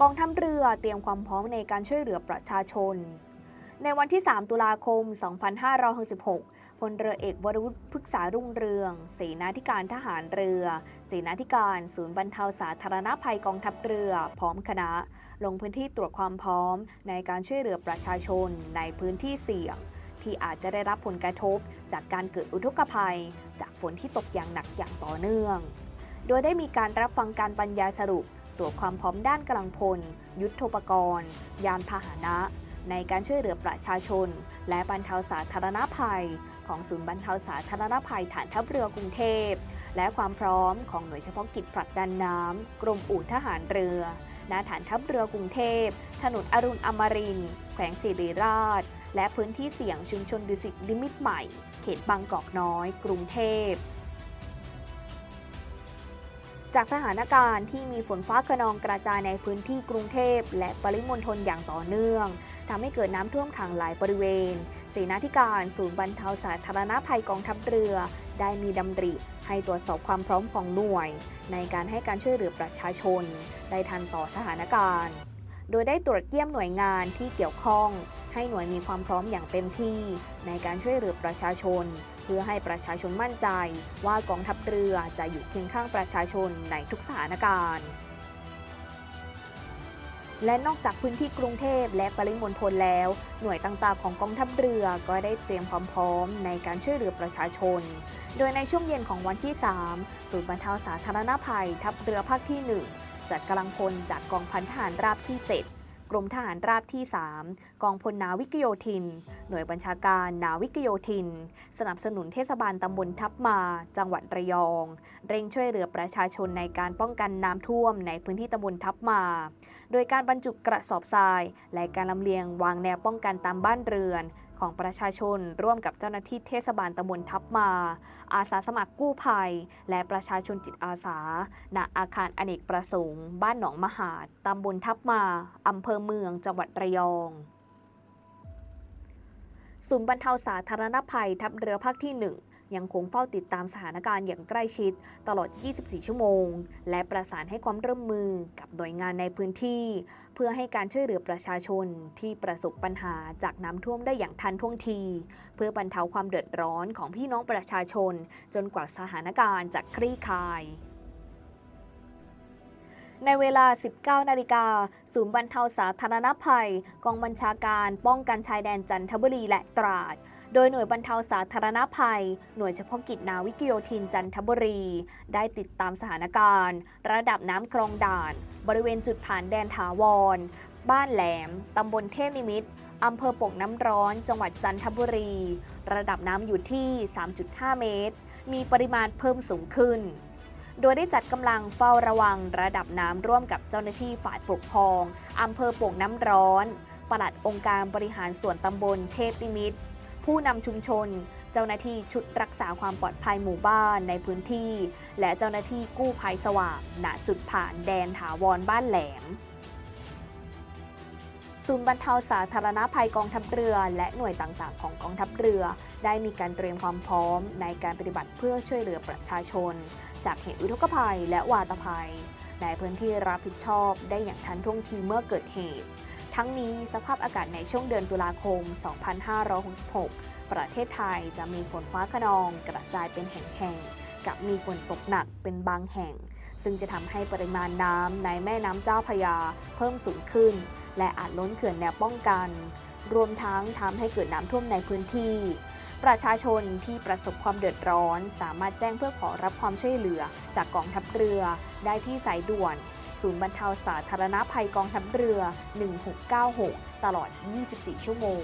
กองทัพเรือเตรียมความพร้อมในการช่วยเหลือประชาชน ในวันที่ 3 ตุลาคม 2566 พลเรือเอกวรวุฒิพฤกษารุ่งเรือง เสนาธิการทหารเรือ เสนาธิการ ศูนย์บรรเทาสาธารณภัยกองทัพเรือ พร้อมคณะ ลงพื้นที่ตรวจความพร้อม ในการช่วยเหลือประชาชนในพื้นที่เสี่ยงที่อาจจะได้รับผลกระทบ จากการเกิดอุทกภัย จากฝนที่ตกอย่างหนักอย่างต่อเนื่อง โดยได้มีการรับฟังการบรรยายสรุป ตรวจความพร้อมด้านกำลังพล ยุทโธปกรณ์ ยานพาหนะ ในการช่วยเหลือประชาชน และบรรเทาสาธารณภัย ของศูนย์บรรเทาสาธารณภัยฐานทัพเรือกรุงเทพ และความพร้อมของหน่วยเฉพาะกิจผลักดันน้ำกรมอู่ทหารเรือณฐานทัพเรือกรุงเทพ ถนนอรุณอมริน แขวงศิริราช และพื้นที่เสี่ยงชุมชนดุสิตลิมิตใหม่ เขตบางกอกน้อย กรุงเทพ จากสถานการณ์ที่มีฝนฟ้าขนองกระจายในพื้นที่กรุงเทพ และปริมณฑลอย่างต่อเนื่องทำให้เกิดน้ำท่วมขังหลายบริเวณเสนาธิการศูนย์บรรเทาสาธารณภัยกองทัพเรือ ได้มีดำริ ให้ตรวจสอบความพร้อมของหน่วย ในการให้การช่วยเหลือประชาชน ได้ทันต่อสถานการณ์ โดยได้ตรวจเยี่ยมหน่วยงานที่เกี่ยวข้อง ให้หน่วยมีความพร้อมอย่างเต็มที่ ในการช่วยเหลือประชาชน เพื่อให้ประชาชนมั่นใจ ว่ากองทัพเรือจะอยู่เคียงข้างประชาชนในทุกสถานการณ์และนอกจากพื้นที่กรุงเทพและปริมณฑลแล้ว หน่วยต่างๆ ของกองทัพเรือก็ได้เตรียมความพร้อมในการช่วยเหลือประชาชน โดยในช่วงเย็นของวันที่ 3 ศูนย์บรรเทาสาธารณภัย ทัพเรือภาคที่ 1 จัดกำลังพลจากกองพันทหารราบที่ 7 กรมทหารราบที่ 3 กองพลนาวิกโยธิน หน่วยบัญชาการนาวิกโยธิน สนับสนุนเทศบาลตำบลทับมา จังหวัดระยอง เร่งช่วยเหลือประชาชนในการป้องกันน้ำท่วมในพื้นที่ตำบลทับมา โดยการบรรจุกระสอบทราย และการลำเลียงวางแนวป้องกันตามบ้านเรือน ของประชาชน ร่วมกับเจ้าหน้าที่เทศบาลตำบลทับมา อาสาสมัครกู้ภัย และประชาชนจิตอาสา ณ อาคารอเนกประสงค์ บ้านหนองมหาดตำบลทับมาอำเภอเมือง จังหวัดระยองศูนย์บรรเทาสาธารณภัยทัพเรือภาคที่ 1 ยังคงเฝ้าติดตามสถานการณ์อย่างใกล้ชิด ตลอด 24 ชั่วโมง และประสานให้ความร่วมมือกับหน่วยงานในพื้นที่ เพื่อให้การช่วยเหลือประชาชนที่ประสบปัญหาจากน้ำท่วมได้อย่างทันท่วงที เพื่อบรรเทาความเดือดร้อนของพี่น้องประชาชน จนกว่าสถานการณ์จะคลี่คลายในเวลา 19 นาฬิกา ศูนย์บรรเทาสาธารณภัย กองบัญชาการป้องกันชายแดนจันทบุรีและตราด โดยหน่วยบรรเทาสาธารณภัย หน่วยเฉพาะกิจนาวิกโยธินจันทบุรี ได้ติดตามสถานการณ์ ระดับน้ำคลองด่าน บริเวณจุดผ่านแดนถาวร บ้านแหลม ตำบลเทพนิมิตรอำเภอปกน้ำร้อน จังหวัดจันทบุรี ระดับน้ำอยู่ที่ 3.5 เมตร มีปริมาณเพิ่มสูงขึ้น โดยได้จัดกำลังเฝ้าระวังระดับน้ำร่วมกับเจ้าหน้าที่ฝ่ายปกครองอำเภอโป่งน้ำร้อน ปลัดองค์การบริหารส่วนตำบลเทพนิมิตร ผู้นำชุมชน เจ้าหน้าที่ชุดรักษาความปลอดภัยหมู่บ้านในพื้นที่ และเจ้าหน้าที่กู้ภัยสว่างณจุดผ่านแดนถาวรบ้านแหลมศูนย์บรรเทาสาธารณภัยกองทัพเรือ และหน่วยต่างๆ ของกองทัพเรือ ได้มีการเตรียมความพร้อมในการปฏิบัติเพื่อช่วยเหลือประชาชน จากเหตุอุทกภัยและวาตภัย ในพื้นที่รับผิดชอบได้อย่างทันท่วงทีเมื่อเกิดเหตุ ทั้งนี้สภาพอากาศในช่วงเดือนตุลาคม 2566 ประเทศไทยจะมีฝนฟ้าขนองกระจายเป็นแห่งๆ กับมีฝนตกหนักเป็นบางแห่ง ซึ่งจะทำให้ปริมาณน้ำในแม่น้ำเจ้าพยาเพิ่มสูงขึ้น และอาจล้นเขื่อนแนวป้องกัน รวมทั้งทำให้เกิดน้ำท่วมในพื้นที่ ประชาชนที่ประสบความเดือดร้อน สามารถแจ้งเพื่อขอรับความช่วยเหลือจากกองทัพเรือได้ที่สายด่วน ศูนย์บรรเทาสาธารณภัยกองทัพเรือ 1696 ตลอด 24 ชั่วโมง